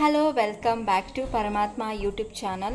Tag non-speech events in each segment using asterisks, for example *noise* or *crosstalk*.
Hello welcome back to Paramatma YouTube channel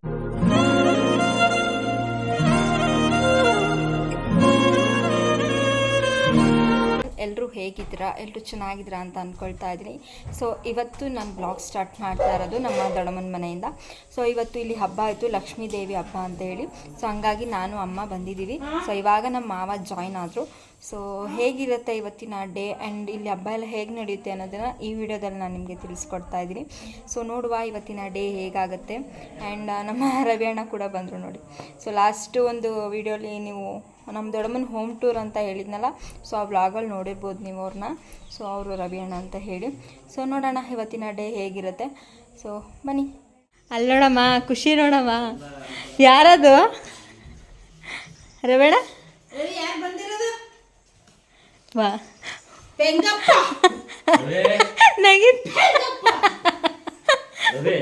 ಎಲ್ಲರೂ ಹೇಗಿದ್ದೀರಾ ಎಲ್ಲರೂ ಚೆನ್ನಾಗಿದ್ದೀರಾ ಅಂತ ಅಂದ್ಕೊಳ್ತಾ ಇದ್ದೀನಿ. ಸೊ ಇವತ್ತು ನಾನು ಬ್ಲಾಗ್ ಸ್ಟಾರ್ಟ್ ಮಾಡ್ತಾ ಇರೋದು ನಮ್ಮ ದೊಡ್ಡಮ್ಮನ ಮನೆಯಿಂದ. ಸೊ ಇವತ್ತು ಇಲ್ಲಿ ಹಬ್ಬ ಆಯಿತು, ಲಕ್ಷ್ಮೀ ದೇವಿ ಹಬ್ಬ ಅಂತ ಹೇಳಿ. ಸೊ ಹಂಗಾಗಿ ನಾನು, ಅಮ್ಮ ಬಂದಿದ್ದೀವಿ. ಸೊ ಇವಾಗ ನಮ್ಮ ಮಾವ ಜಾಯ್ನ್ ಆದರು. ಸೊ ಹೇಗಿರುತ್ತೆ ಇವತ್ತಿನ ಡೇ ಆ್ಯಂಡ್ ಇಲ್ಲಿ ಹಬ್ಬ ಎಲ್ಲ ಹೇಗೆ ನಡೆಯುತ್ತೆ ಅನ್ನೋದನ್ನು ಈ ವಿಡಿಯೋದಲ್ಲಿ ನಾನು ನಿಮಗೆ ತಿಳಿಸ್ಕೊಡ್ತಾ ಇದ್ದೀನಿ. ಸೊ ನೋಡುವ ಇವತ್ತಿನ ಡೇ ಹೇಗಾಗುತ್ತೆ. ಆ್ಯಂಡ್ ನಮ್ಮ ರವಿ ಅಣ್ಣ ಕೂಡ ಬಂದರು ನೋಡಿ. ಸೊ ಲಾಸ್ಟು ಒಂದು ವಿಡಿಯೋಲಿ ನೀವು ನಮ್ಮ ದೊಡ್ಡಮ್ಮನ ಹೋಮ್ ಟೂರ್ ಅಂತ ಹೇಳಿದ್ನಲ್ಲ ಸೊ ಆ ವ್ಲಾಗಲ್ಲಿ ನೋಡಿರ್ಬೋದು ನೀವು ಅವ್ರನ್ನ. ಸೊ ಅವರು ರವಿ ಅಣ್ಣ ಅಂತ ಹೇಳಿ. ಸೊ ನೋಡೋಣ ಇವತ್ತಿನ ಡೇ ಹೇಗಿರುತ್ತೆ. ಸೊ ಬನ್ನಿ. ಅಲ್ಲಿ ನೋಡಮ್ಮ ಖುಷಿ ನೋಡಮ್ಮ. ಯಾರದು? ರವೇಣ? ವಾ. ನಗಿ ರವಿ.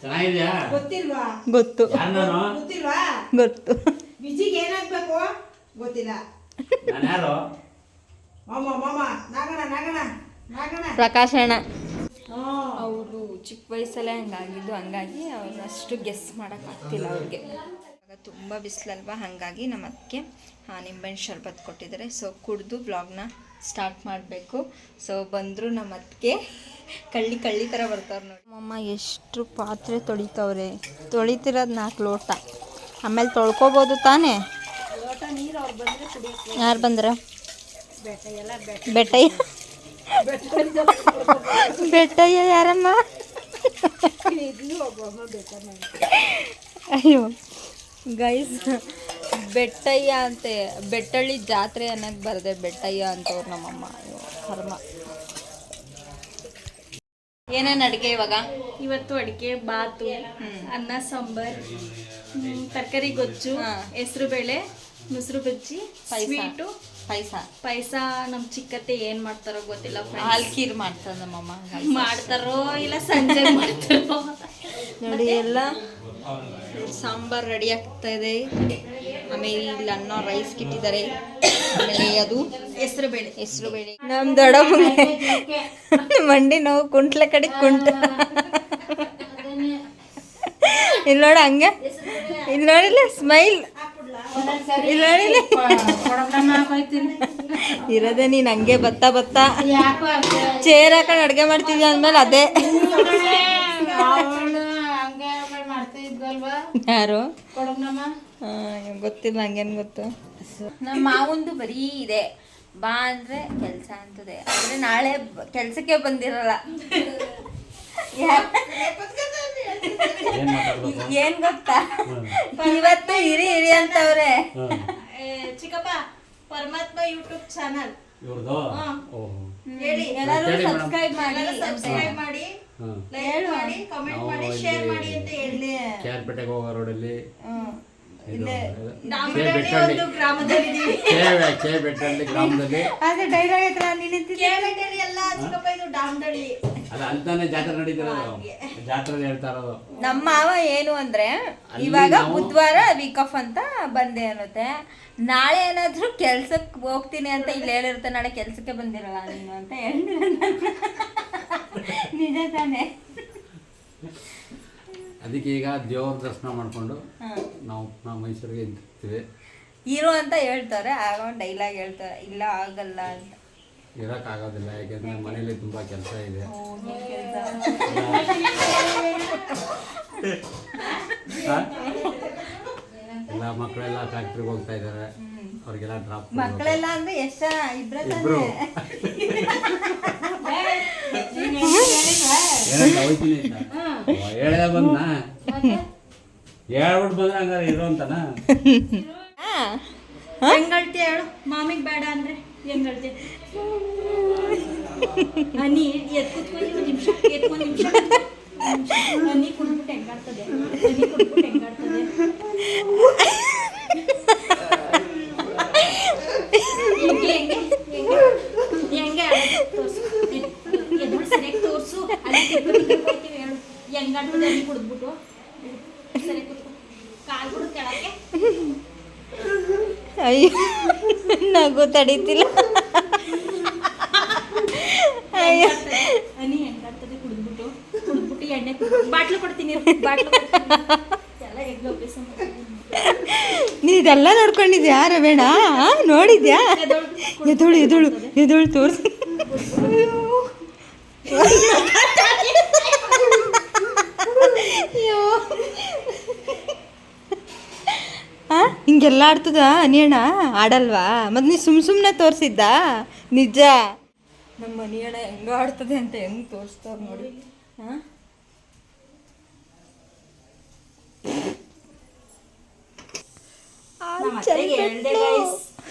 ಚೆನ್ನಾಗಿದ್ಯಾ? ಗೊತ್ತಿಲ್ವಾ? ಗೊತ್ತು. ಗೊತ್ತು. ಏನಾಗ್ಬೇಕು ಗೊತ್ತಿಲ್ಲ. ನಾನು ಯಾರು? ಮಾಮ ಮಾಮ ನಾಗಣ ನಾಗಣ ನಾಗಣ ಪ್ರಕಾಶ್ ಅಣ್ಣ. ಅವರು ಚಿಕ್ಕ ವಯಸ್ಸಲ್ಲೇ ಹಂಗಾಗಿದ್ದು ಹಂಗಾಗಿ ಅವ್ರು ಅಷ್ಟು ಗೆಸ್ ಮಾಡೋಕ್ಕಾಗ್ತಿಲ್ಲ ಅವ್ರಿಗೆ. ಆಗ ತುಂಬ ಬಿಸಿಲಲ್ವಾ ಹಾಗಾಗಿ ನಮ್ಮ ಅದಕ್ಕೆ ನಿಂಬೆಹಣ್ಣು ಶರ್ಬತ್ ಕೊಟ್ಟಿದ್ದಾರೆ. ಸೊ ಕುಡಿದು ಬ್ಲಾಗ್ನ ಸ್ಟಾರ್ಟ್ ಮಾಡಬೇಕು. ಸೊ ಬಂದರು ನಮ್ಮ ಅದಕ್ಕೆ ಕಳ್ಳಿ ಕಳ್ಳಿ ಥರ ಬರ್ತಾರೆ ನೋಡಿ. ಅಮ್ಮ ಎಷ್ಟು ಪಾತ್ರೆ ತೊಳಿತವ್ರೆ. ತೊಳಿತಿರೋದು ನಾಲ್ಕು ಲೋಟ. ಆಮೇಲೆ ತೊಳ್ಕೊಬೋದು ತಾನೇ? ಯಾರು ಬಂದ್ರ? ಬೆಟ್ಟಯ್ಯ. ಬೆಟ್ಟಯ್ಯ ಯಾರಮ್ಮ? ಅಯ್ಯೋ. ಗೈಸ್ ಬೆಟ್ಟಯ್ಯ ಅಂತೆ. ಬೆಟ್ಟಳ್ಳಿ ಜಾತ್ರೆ ಅನ್ನಕ್ಕೆ ಬರದೆ ಬೆಟ್ಟಯ್ಯ ಅಂತವ್ರು ನಮ್ಮಮ್ಮ. ಅಯ್ಯೋ ಕರ್ಮ. ಏನೇನು ಅಡುಗೆ ಇವಾಗ? ಇವತ್ತು ಅಡಿಕೆ ಬಾತು ಅನ್ನ ಸಾಂಬಾರ್ ತರಕಾರಿ ಗೊಜ್ಜು ಹಾ. ಹೆಸರು ಬೇಳೆ ಮೊಸರು ಬಜ್ಜಿ. ಸ್ವೀಟು ಪಾಯಸ. ಪಾಯಸ. ನಮ್ಮ ಚಿಕ್ಕತ್ತೆ ಏನ್ ಮಾಡ್ತಾರೋ ಗೊತ್ತಿಲ್ಲ. ಹಾಲ್ ಖೀರ್ ಮಾಡ್ತಾರೆ ನಮ್ಮಮ್ಮ ಮಾಡ್ತಾರೋ ಇಲ್ಲ ಸಂಜೆ ಮಾಡ್ತಾರೋ? *laughs* ನೋಡಿ ಎಲ್ಲ ಸಾಂಬಾರ್ ರೆಡಿ ಆಗ್ತಾ ಇದೆ. ಆಮೇಲೆ ಇಲ್ಲಿ ಅನ್ನ ರೈಸ್ ಕಿಟ್ಟಿದ್ದಾರೆ. ಆಮೇಲೆ ಅದು ಹೆಸರು ಬೇಳೆ. ಹೆಸರು ಬೇಳೆ. ನಮ್ ದೊಡ್ಡಮ್ಮಗೆ *laughs* ಮಂಡಿ ನೋವು ಕುಂಟ್ಲ ಕಡೆ ಕುಂಟ. ಇಲ್ಲಿ ನೋಡ ಹಂಗೆ. ಇಲ್ಲಿ ನೋಡಿಲ್ಲ ಸ್ಮೈಲ್ ಇರೋದೇ ನೀನ್ ಹಂಗೆ ಬತ್ತ ಬತ್ತ. ಚೇರ್ ಹಾಕೊಂಡು ಅಡ್ಗೆ ಮಾಡ್ತಿದ್ಯ ಅಂದ್ಮೇಲೆ ಅದೇ. ಯಾರು? ಗೊತ್ತಿಲ್ಲ ಹಂಗೇನ್ ಗೊತ್ತು? ನಮ್ಮ ಮಾವಂದು ಬರೀ ಇದೆ. ಬಾ ಅಂದ್ರೆ ಕೆಲಸ ಅಂತದೆ. ಆದ್ರೆ ನಾಳೆ ಕೆಲ್ಸಕ್ಕೆ ಬಂದಿರಲ್ಲ. ಏನ್ ಗೊತ್ತಾ? ಇವತ್ತು ಹಿರಿ ಹಿರಿ ಅಂತವ್ರೆ. ಚಿಕ್ಕಪ್ಪ ಪರಮಾತ್ಮ ಯೂಟ್ಯೂಬ್ ಚಾನಲ್ ಇವ್ರದ್ದು ಹೇಳಿ. ಎಲ್ಲರೂ. ಸಬ್ಸ್ಕ್ರೈಬ್ ಮಾಡಿ. ಸಬ್ಸ್ಕ್ರೈಬ್ ಮಾಡಿ. ಲೈಕ್ ಮಾಡಿ ಕಮೆಂಟ್ ಮಾಡಿ ಶೇರ್ ಮಾಡಿ ಅಂತ ಹೇಳಿ. ಕೆ ಆರ್ ಪೇಟೆಗೆ ಹೋಗೋ ರೋಡಲ್ಲಿ ಗ್ರಾಮದಲ್ಲಿ. ಗ್ರಾಮದಲ್ಲಿ ಅಲ್ಲ ಜಾತ್ರೆ ನಡೀತಿರೋದು ಜಾತ್ರೆ ಹೇಳ್ತಾ ಇರೋದು. ನಮ್ಮ ಮಾವ ಏನು ಅಂದ್ರೆ ಇವಾಗ ಬುಧವಾರ ವೀಕ್ ಆಫ್ ಅಂತ ಬಂದೆ ಅನ್ನತ್ತೆ. ನಾಳೆ ಏನಾದ್ರೂ ಕೆಲ್ಸಕ್ಕೆ ಹೋಗ್ತೀನಿ ಅಂತ ಇಲ್ಲಿ ಹೇಳಿರುತ್ತೆ ನಾಳೆ ಕೆಲ್ಸಕ್ಕೆ ಬಂದಿರಲ್ಲ ನೀನು ಅಂತ ಹೇಳಿದ್ರೆ *laughs* ನಿಜ ತಾನೆ. ಅದಕ್ಕೆ ಈಗ ದೇವ್ರ ದರ್ಶನ ಮಾಡ್ಕೊಂಡು ನಾವು ನಾವು ಮೈಸೂರಿಗೆ ಇರ್ತೀವಿ. ಇರು ಅಂತ ಹೇಳ್ತಾರೆ ಆಗ ಒಂದು ಡೈಲಾಗ್ ಹೇಳ್ತಾರೆ ಇಲ್ಲ ಆಗಲ್ಲ ಅಂತ. ಇರಕ್ ಆಗೋದಿಲ್ಲ ಯಾಕೆಂದ್ರೆ ಮನೇಲಿ ತುಂಬಾ ಕೆಲಸ ಇದೆ? ಎಲ್ಲ ಮಕ್ಕಳೆಲ್ಲ ಫ್ಯಾಕ್ಟ್ರಿಗೆ ಹೋಗ್ತಾ ಇದ್ದಾರೆ ಅವ್ರಿಗೆಲ್ಲ ಡ್ರಾಪ್ ಮಕ್ಕಳೆಲ್ಲ ಅಂದ್ರೆ ಎಷ್ಟ? ಇಬ್ರ ಹೇಳೇ ಬಂದ್ನಾ? ಹೇಳ್ಬಿಟ್ಟು ಬಂದ್ರೆ ಹಂಗಾರೆ ಇರೋ ಅಂತನ? ಹೆಂಗಳ್ತಿ ಹೇಳು? ಮಾಮಿಗೆ ಬೇಡ ಅಂದ್ರೆ ಹೆಂಗಳ್ತಿ? *laughs* ಹನಿ ಹನಿ ಅಯ್ಯೋ ನಗು ತಡೀತಿಲ್ಲ. ಅಯ್ಯೋ ಹನಿ ಹೆಂಗಾಗ್ತದೆ ಕುಡಿದ್ಬಿಟ್ಟು ಕುಡಿದ್ಬಿಟ್ಟು ಬಿಟ್ಟು ಎಣ್ಣೆ ಬಾಟ್ಲು ಕೊಡ್ತೀನಿ. ಇದೆಲ್ಲ ನೋಡ್ಕೊಂಡಿದ್ಯಾ ರವೇಣ? ನೋಡಿದ್ಯಾ? ಎದುಳು ಎದುಳು ಎದುಳು ತೋರಿಸಿ. ಹಿಂಗೆಲ್ಲ ಆಡ್ತದ ಅನಿಯಣ್ಣ ಆಡಲ್ವಾ? ಮತ್ತು ನೀ ಸುಮ್ ಸುಮ್ಮನೆ ತೋರಿಸಿದ್ದ? ನಿಜ. ನಮ್ಮ ಮನಿಯಣ್ಣ ಹೆಂಗ ಆಡ್ತದೆ ಅಂತ ಹೆಂಗೆ ತೋರಿಸ್ತಾವ ನೋಡಿ. ಹಾಂ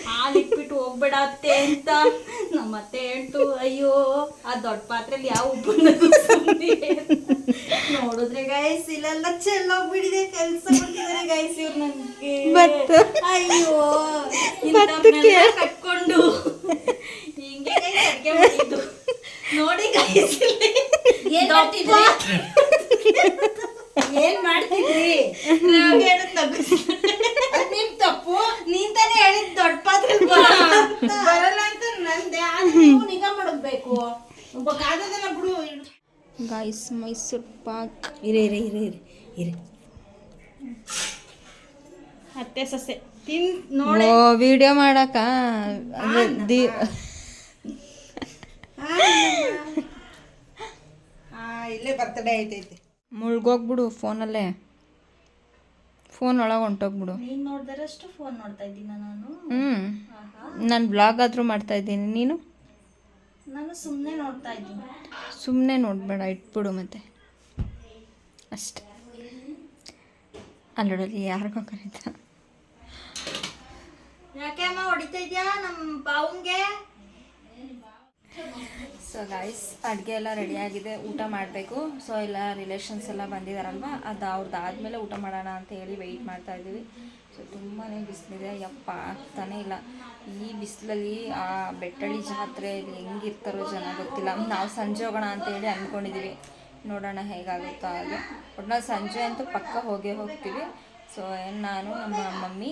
ಹಾಲ್ ಇಟ್ಬಿಟ್ಟು ಹೋಗ್ಬೇಡ ಅತ್ತೆ ಅಂತ ನಮ್ಮ ಅತ್ತೆ ಹೇಳ್ತು ಅಯ್ಯೋ ಆ ದೊಡ್ಡ ಪಾತ್ರೆಲಿ ಯಾವ ಉಪ್ಪು. ನೋಡಿದ್ರೆ ಗೈಸ್ ಇಲ್ಲೆಲ್ಲ ಚೆಲ್ಲೋಗ್ಬಿಟ್ಟಿದೆ ಕೆಲ್ಸ ಕೊಡ್ತಿದ್ದಾರೆ ಗೈಸ್ ಇವ್ರು ನನ್ಗೆ. ಅಯ್ಯೋ ಬತ್ತಕ್ಕೆ. ಇಂಥವ್ರ್ನೆಲ್ಲ ಕಟ್ಕೊಂಡು ಹಿಂಗೆ guys ಅಡ್ಗೆ ಮಾಡಿದ್ದು ನೋಡಿ ಗೈಸ್ ಏನ್ ಮಾಡ್ತಿದ್ರಿ? ನಿಮ್ ತಪ್ಪು. ನೀನ್ ತಾನೇ ಹೇಳಿದ್ ದೊಡ್ಡ ಪಾತ್ರೆ ಬರಲ್ಲ ಅಂತ. ನಂದೆ. ನಿಗಾ ಮಾಡಬೇಕು ಕಾದದಲ್ಲ ಬಿಡು. ಗಾಯ್ಸ್ ಮೈಸೂರು ಪಾಕ್ ಇರೆ ಇರಿ ಇರಿ ಇರಿ ಇರಿ. ಅತ್ತೆ ಸೊಸೆ ತಿನ್ ನೋಡಿ. ವಿಡಿಯೋ ಮಾಡಕ ಅಂದ್ರೆ ಇಲ್ಲೇ ಬರ್ತಡೇ ಐತೈತಿ. ಮುಳ್ಗೋಗ್ಬಿಡು ಫೋನಲ್ಲೇ. ಫೋನ್ ಒಳಗೆ ಹೊಂಟೋಗ್ಬಿಡು. ನೀನು ನೋಡ್ದರಷ್ಟು ಫೋನ್ ನೋಡ್ತಾ ಇದ್ದೀನಿ ನಾನು. ಹ್ಞೂ ನಾನು ಬ್ಲಾಗ್ ಆದರೂ ಮಾಡ್ತಾ ಇದ್ದೀನಿ. ನೀನು? ನಾನು ಸುಮ್ಮನೆ ನೋಡ್ತಾ ಇದ್ದೀನಿ. ಸುಮ್ಮನೆ ನೋಡಬೇಡ ಇಟ್ಬಿಡು ಮತ್ತೆ. ಅಷ್ಟೆ. ಅಲ್ಲೋಡಲ್ಲಿ ಯಾರಿಗೋ ಕರೀತ. ಯಾಕೆ ಅಮ್ಮ ಹೊಡಿತಾ ಇದೆಯಾ ನಮ್ಮ ಬಾವುಂಗೆ? ಸೊ ಗೈಸ್ ಅಡುಗೆ ಎಲ್ಲ ರೆಡಿಯಾಗಿದೆ ಊಟ ಮಾಡಬೇಕು. ಸೊ ಎಲ್ಲ ರಿಲೇಷನ್ಸ್ ಎಲ್ಲ ಬಂದಿದ್ದಾರಲ್ವ ಅದು ಅವ್ರದ್ದು ಆದಮೇಲೆ ಊಟ ಮಾಡೋಣ ಅಂತ ಹೇಳಿ ವೆಯ್ಟ್ ಮಾಡ್ತಾ ಇದ್ದೀವಿ. ಸೊ ತುಂಬಾ ಬಿಸಿಲಿದೆ. ಯಪ್ಪ, ಆಗ್ತಾನೇ ಇಲ್ಲ. ಈ ಬಿಸಿಲಲ್ಲಿ ಆ ಬೆಟ್ಟಳ್ಳಿ ಜಾತ್ರೆಯಲ್ಲಿ ಹೆಂಗಿರ್ತಾರೋ ಜನ ಗೊತ್ತಿಲ್ಲ. ನಾವು ಸಂಜೆ ಹೋಗೋಣ ಅಂತ ಹೇಳಿ ಅಂದ್ಕೊಂಡಿದ್ದೀವಿ ನೋಡೋಣ ಹೇಗಾಗುತ್ತೋ ಹಾಗೆ. ಒಟ್ನಲ್ಲಿ ಸಂಜೆ ಅಂತೂ ಪಕ್ಕ ಹೋಗೇ ಹೋಗ್ತೀವಿ. ಸೊ ನಾನು, ನಮ್ಮ ಮಮ್ಮಿ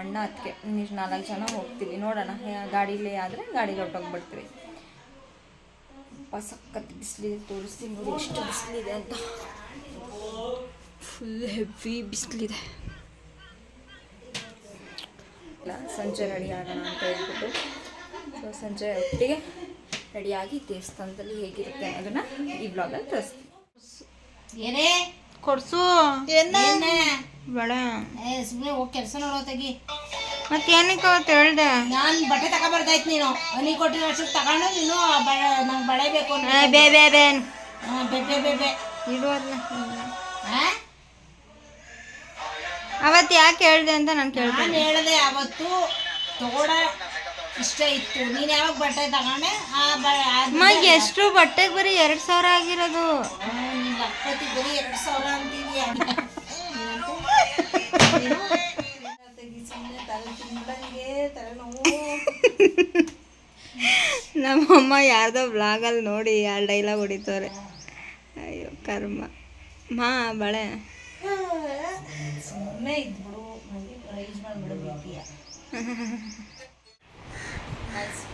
ಅಣ್ಣ ಅದಕ್ಕೆ ನಾಲ್ಕು ಜನ ಹೋಗ್ತೀವಿ. ನೋಡೋಣ. ಗಾಡೀಲಿ ಆದರೆ ಗಾಡೀಲಿ ಹೊಟ್ಟೋಗ್ಬಿಡ್ತೀವಿ ಸಖತ್ ಬಿಸಿಲಿದೆ ತೋರಿಸ್ತೀನಿ ನೋಡಿ ಎಷ್ಟು ಬಿಸಿಲಿದೆ ಅಂತ. ಫುಲ್ ಹೆವಿ ಬಿಸಿಲಿದೆ. ಇಲ್ಲ ಸಂಜೆ ರೆಡಿ ಆಗೋಣ ಅಂತ ಹೇಳ್ಬಿಟ್ಟು. ಸೊ ಸಂಜೆ ಒಟ್ಟಿಗೆ ರೆಡಿಯಾಗಿ ದೇವಸ್ಥಾನದಲ್ಲಿ ಹೇಗಿರುತ್ತೆ ಅದನ್ನು ಈ ಬ್ಲಾಗಲ್ಲಿ ತೋರಿಸ್ತೀನಿ. ಏನೇ? ಕೊಡ್ಸು. ಬೇಡ. ಸುಮ್ಮನೆ ಹೋಗಿ ಕೆಲಸ ನೋಡೋ ತೆಗಿ ಮತ್ತೆ ಏನಕ್ಕೆ ಅವತ್ತು ಹೇಳ್ದೆ. ನಾನು ಬಟ್ಟೆ ತಗೊಬರ್ದಾಯ್ತು ನೀನು. ಹನಿ ಕೊಟ್ಟಿನ ಅಷ್ಟಕ್ಕೆ ತಗೊಂಡು ನೀನು ನಂಗೆ ಬಳೆ ಬೇಕು ಬೇ ಬೇ ಬೇ. ಬೇ ಬೇ ಬೇ ಬೇ. ಅದನ್ನ ಅವತ್ತು ಯಾಕೆ ಹೇಳ್ದೆ ಅಂತ ನಾನು ಕೇಳ್ತೇನೆ. ನಾನು ಹೇಳಿದೆ ಅವತ್ತು ತಗೊಡ ಇಷ್ಟ ಇತ್ತು. ನೀನು ಯಾವಾಗ ಬಟ್ಟೆ ತಗೊಂಡೆ? ಅಮ್ಮ ಎಷ್ಟು ಬಟ್ಟೆಗೆ ಬರೀ ಎರಡು ಸಾವಿರ ಆಗಿರೋದು. ಬರೀ ಎರಡು ಸಾವಿರ ಅಂತಿದ್ಯಾ? *laughs* ನಮ್ಮಮ್ಮ ಯಾರ್ದೋ ಬ್ಲಾಗಲ್ಲಿ ನೋಡಿ ಆ ಡೈಲಾಗ್ ಹೊಡಿತವ್ರೆ. ಅಯ್ಯೋ ಕರ್ಮ. ಮಾ ಬಳೆ. ನನಗೆ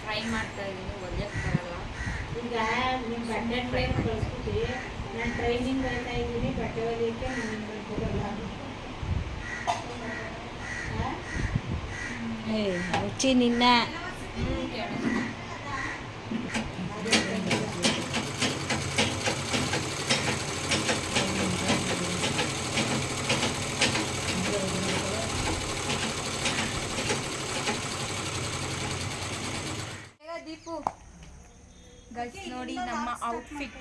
ಟ್ರೈ ಮಾಡ್ತಾ ಇದ್ದೀನಿ ಒಳ್ಳೆ ಬರಲ್ಲ. ಈಗ ನಿಮ್ಮ ಬಟ್ಟೆ ಟ್ರೈನ್ ಕಳಿಸ್ಬಿಟ್ಟು ನಾನು ಟ್ರೈನಿಂಗ್ ಬರ್ತಾ ಇದ್ದೀನಿ ಬಟ್ಟೆ ಒಲಿಯೋಕ್ಕೆ ನಾನು ಬರಲ್ಲ ರುಚಿ ನಿನ್ನ. ದೀಪು. ಗೈಸ್ ನೋಡಿ ನಮ್ಮ ಔಟ್ಫಿಟ್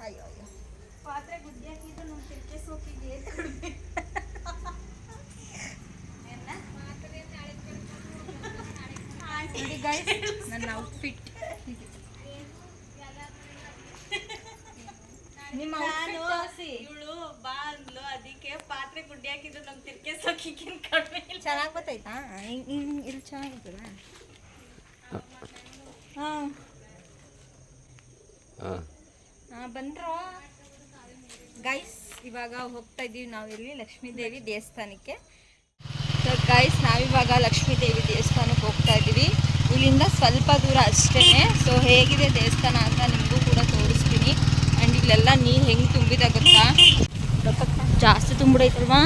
ಅಯ್ಯೋ ಅಯ್ಯೋ ಪಾತ್ರೆ ಗುದ್ದಿ ಹಾಕಿದ್ದು ನಮ್ಮ ತಿರ್ಕೆ ಸೋಕಿಗೆ ಕಡಿಮೆ ನೋಡಿ ಗೈಸ್ ನನ್ನ ಔಟ್ಫಿಟ್ ನಿಮ್ಮ ಇವಳು ಬಾ ಅಂದ್ಲು ಅದಕ್ಕೆ ಪಾತ್ರೆ ಗುಡ್ಡಿ ಹಾಕಿದ್ರು ನಮ್ಗೆ ತಿರ್ಕೆ ಸೋಕಿಗೆ ಕಡಿಮೆ ಇಲ್ಲ. ಚೆನ್ನಾಗಿ ಗೊತ್ತಾಯ್ತಾ? ಇಲ್ಲಿ ಚೆನ್ನಾಗಿರ್ತದ ಹಾಂ. ಹಾಂ. ಬಂದ್ರು? ಗೈಸ್ ಇವಾಗ ಹೋಗ್ತಾ ಇದ್ದೀವಿ ನಾವಿಲ್ಲಿ ಇಲ್ಲಿ ಲಕ್ಷ್ಮೀ ದೇವಿ ದೇವಸ್ಥಾನಕ್ಕೆ. ಸೊ ಗೈಸ್ ನಾವಿವಾಗ ಲಕ್ಷ್ಮೀ ದೇವಿ ದೇವಸ್ಥಾನಕ್ಕೆ ಹೋಗ್ತಾ ಇದ್ದೀವಿ. ಇಲ್ಲಿಂದ ಸ್ವಲ್ಪ ದೂರ ಅಷ್ಟೇ ಸೊ ಹೇಗಿದೆ ದೇವಸ್ಥಾನ ಇಲ್ಲೆಲ್ಲ ನೀರು ಹೆಂಗೆ ತುಂಬಿದ ಗೊತ್ತಾ ಜಾಸ್ತಿ ತುಂಬಿಡೈತಲ್ವಾ?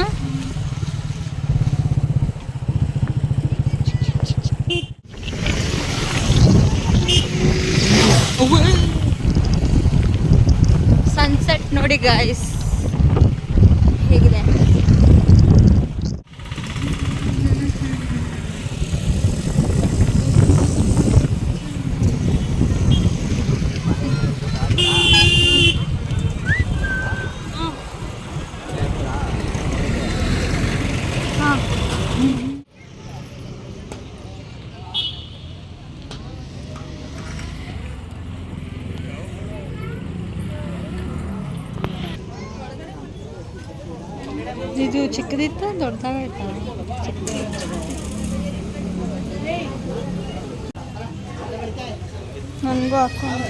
ಸನ್ಸೆಟ್ ನೋಡಿ ಗಾಯ್ಸ್ ಚಿಕ್ಕದಿತ್ತ ದೊಡ್ಡದಾಗೈತ ನನಗೂ ಹಾಕೊಂಡು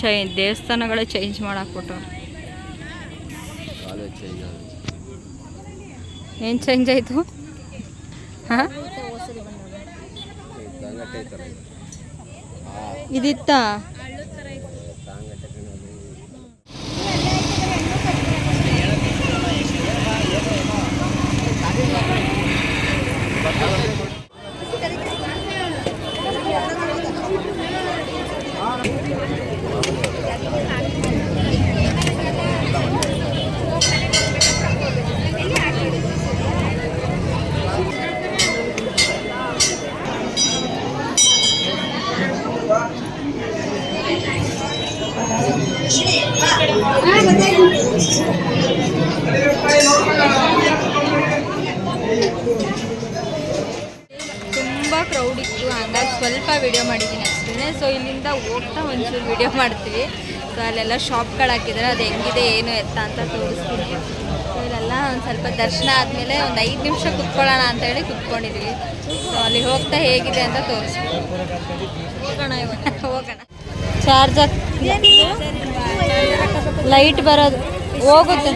ಚೈ ದೇವಸ್ಥಾನಗಳೇ ಚೇಂಜ್ ಮಾಡಾಕ್ಬಿಟ್ಟು ಏನು ಚೇಂಜ್ ಆಯಿತು? ಹಾಂ? ಇದಿತ್ತ? ಅಲ್ಲೆಲ್ಲ ಶಾಪ್ಗಳು ಹಾಕಿದ್ದಾರೆ ಅದು ಹೆಂಗಿದೆ, ಏನು ಎತ್ತ ಅಂತ ತೋರಿಸ್ತೀನಿ. ಇಲ್ಲೆಲ್ಲ ಒಂದು ಸ್ವಲ್ಪ ದರ್ಶನ ಆದಮೇಲೆ ಒಂದು ಐದು ನಿಮಿಷ ಕುತ್ಕೊಳ್ಳೋಣ ಅಂತ ಹೇಳಿ ಕುತ್ಕೊಂಡಿದ್ವಿ. ಸೊ ಅಲ್ಲಿ ಹೋಗ್ತಾ ಹೇಗಿದೆ ಅಂತ ತೋರಿಸ್ತೀವಿ ಹೋಗೋಣ ಹೋಗೋಣ. ಚಾರ್ಜ್ ಲೈಟ್ ಬರೋದು. ಹೋಗುತ್ತೆ.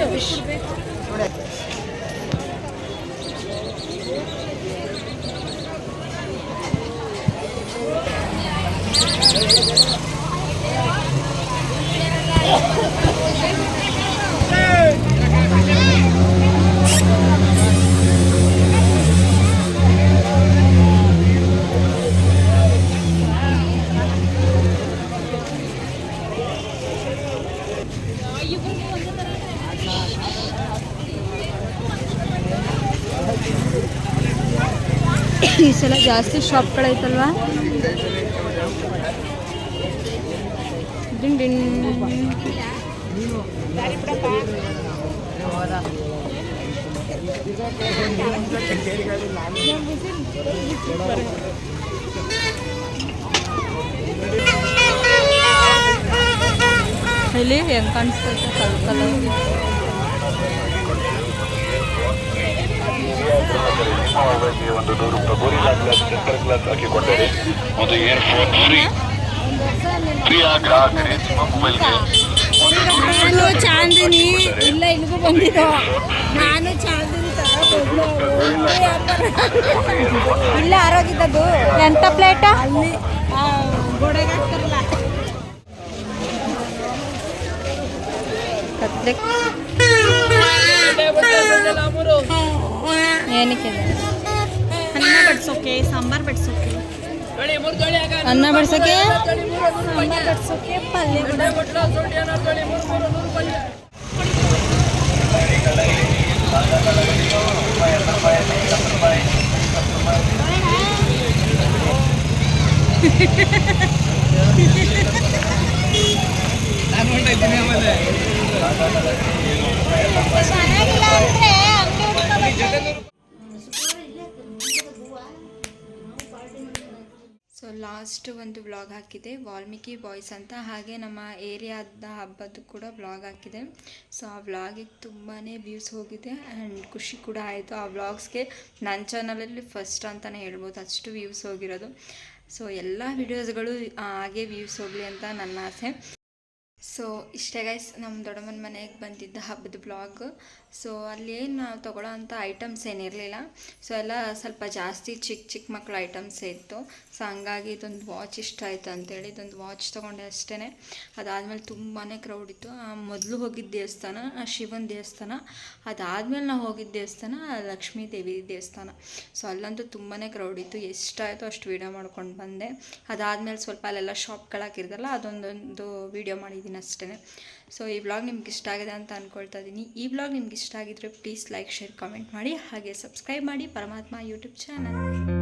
ಸಲ ಜಾಸ್ತಿ ಶಾಪ್ಗಳೈತಲ್ವಾ ಡಿಂಗ್ ಡಿಂಗ್ ಇಲ್ಲಿ ಹೆಂಗ್ ಕಾಣಿಸ್ತೈತೆ ಕಲ್ ಕಲರ್ ಅವರಿಗೆ ಒಂದು ನೂರು ರೂಪಾಯಿ ಗೋರಿಲ್ಲಾ ಗ್ಲಾಸ್ ಸೆಂಟರ್ ಗ್ಲಾಸ್ ಹಾಕಿಕೊಂಡಿರಿ ಒಂದು ಇಯರ್ಫೋನ್ ಫ್ರೀ ಪ್ರಿಯ ಗ್ರಾಹಕರೇ ನಿಮ್ಮ ನಾನು ಚಾಂದಿನಿ ಇಲ್ಲ ಇಲ್ಲಿಗೂ ಬಂದಿದ್ದು ನಾನು ಚಾಂದಿನಿ ಇಲ್ಲ ಆರೋಗಿದ್ದದು ಎಂತ ಪ್ಲೇಟ ಅಲ್ಲಿ ಗೋಡೆಗೆ ಹಾಕ್ತಾರಲ್ಲ ಕತ್ಲೆ ಏನಕ್ಕೆ ಅನ್ನ ಬಡ್ಸೋಕೆ ಸಾಂಬಾರ್ ಬಡ್ಸೋಕೆ. ಅನ್ನ ಬಡ್ಸಕ್ಕೆ ಸಾಂಬಾರ್ ಬಡ್ಸೋಕೆ ಪಲ್ಯ ಸೊ ಲಾಸ್ಟ್ ಒಂದು ವ್ಲಾಗ್ ಹಾಕಿದೆ, ವಾಲ್ಮೀಕಿ ಬಾಯ್ಸ್ ಅಂತ. ಹಾಗೆ ನಮ್ಮ ಏರಿಯಾದ ಹಬ್ಬದ್ದು ಕೂಡ ವ್ಲಾಗ್ ಹಾಕಿದೆ. ಸೊ ಆ ವ್ಲಾಗಿಗೆ ತುಂಬಾ ವ್ಯೂಸ್ ಹೋಗಿದೆ ಆ್ಯಂಡ್ ಖುಷಿ ಕೂಡ ಆಯಿತು. ಆ ವ್ಲಾಗ್ಸ್ಗೆ ನನ್ನ ಚಾನಲಲ್ಲಿ ಫಸ್ಟ್ ಅಂತಲೇ ಹೇಳ್ಬೋದು, ಅಷ್ಟು ವ್ಯೂಸ್ ಹೋಗಿರೋದು. ಸೊ ಎಲ್ಲ ವೀಡಿಯೋಸ್ಗಳು ಹಾಗೆ ವ್ಯೂಸ್ ಹೋಗಲಿ ಅಂತ ನನ್ನ ಆಸೆ. ಸೊ ಇಷ್ಟೇ ಗೈಸ್ ನಮ್ಮ ದೊಡ್ಡಮ್ಮನ ಮನೆಗೆ ಬಂದಿದ್ದ ಹಬ್ಬದ ಬ್ಲಾಗ್ ಸೊ ಅಲ್ಲಿ ಏನು ನಾವು ತೊಗೊಳ್ಳೋ ಅಂಥ ಐಟಮ್ಸ್ ಏನಿರಲಿಲ್ಲ ಸೊ ಎಲ್ಲ ಸ್ವಲ್ಪ ಜಾಸ್ತಿ ಚಿಕ್ಕ ಚಿಕ್ಕ ಮಕ್ಕಳ ಐಟಮ್ಸ್ ಇತ್ತು. ಸೊ ಹಂಗಾಗಿ ಇದೊಂದು ವಾಚ್ ಇಷ್ಟ ಆಯಿತು ಅಂತೇಳಿ ಇದೊಂದು ವಾಚ್ ತೊಗೊಂಡೆ ಅಷ್ಟೇ ಅದಾದಮೇಲೆ ತುಂಬಾ ಕ್ರೌಡ್ ಇತ್ತು. ಮೊದಲು ಹೋಗಿದ್ದ ದೇವಸ್ಥಾನ ಶಿವನ ದೇವಸ್ಥಾನ. ಅದಾದಮೇಲೆ ನಾವು ಹೋಗಿದ್ದ ದೇವಸ್ಥಾನ ಲಕ್ಷ್ಮೀ ದೇವಿ ದೇವಸ್ಥಾನ. ಸೊ ಅಲ್ಲಂತೂ ತುಂಬಾ ಕ್ರೌಡ್ ಇತ್ತು. ಎಷ್ಟಾಯಿತು ಅಷ್ಟು ವೀಡಿಯೋ ಮಾಡ್ಕೊಂಡು ಬಂದೆ. ಅದಾದಮೇಲೆ ಸ್ವಲ್ಪ ಅಲ್ಲೆಲ್ಲ ಶಾಪ್ಗಳಾಕಿರ್ದಲ್ಲ ಅದೊಂದೊಂದು ವೀಡಿಯೋ ಮಾಡಿದ್ದೀನಿ ಅಷ್ಟೇ. ಸೊ ಈ ವ್ಲಾಗ್ ನಿಮ್ಗೆ ಇಷ್ಟ ಆಗಿದೆ ಅಂತ ಅಂದ್ಕೊಳ್ತಾ ಇದ್ದೀನಿ ಈ ವ್ಲಾಗ್ ನಿಮ್ಗೆ ಇಷ್ಟ ಆಗಿದ್ರೆ ಪ್ಲೀಸ್ ಲೈಕ್ ಶೇರ್ ಕಮೆಂಟ್ ಮಾಡಿ. ಹಾಗೆ ಸಬ್ಸ್ಕ್ರೈಬ್ ಮಾಡಿ. ಪರಮಾತ್ಮ ಯೂಟ್ಯೂಬ್ ಚಾನಲ್